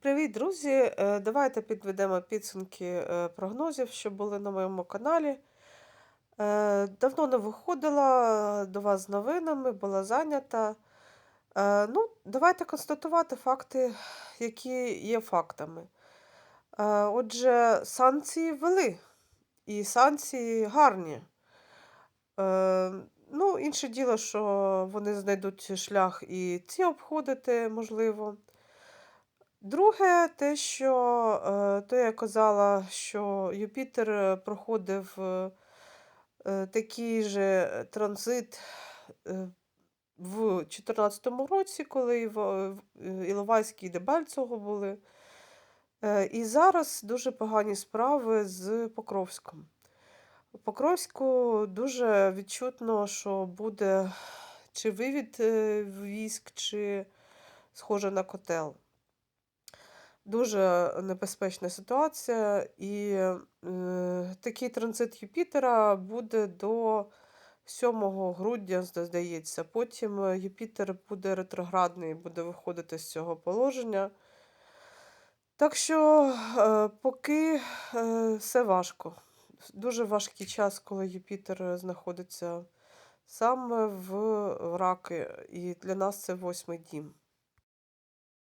Привіт, друзі! Е, Давайте підведемо підсумки е, прогнозів, що були на моєму каналі. Е, Давно не виходила до вас з новинами, була зайнята. Ну, давайте констатувати факти, які є фактами. Отже, санкції ввели, і санкції гарні. Ну, інше діло, що вони знайдуть шлях і ці обходити, можливо. Друге, те, що е, то я казала, що Юпітер е, проходив е, такий же транзит в 2014 році, коли Іловайський і Дебальцево були. І зараз дуже погані справи з Покровськом. У Покровську дуже відчутно, що буде чи вивід військ, чи схоже на котел. Дуже небезпечна ситуація, і е, такий транзит Юпітера буде до 7 грудня, здається. Потім е, Юпітер буде ретроградний, буде виходити з цього положення. Так що е, поки е, все важко. Дуже важкий час, коли Юпітер е, знаходиться саме в раки, і для нас це восьмий дім.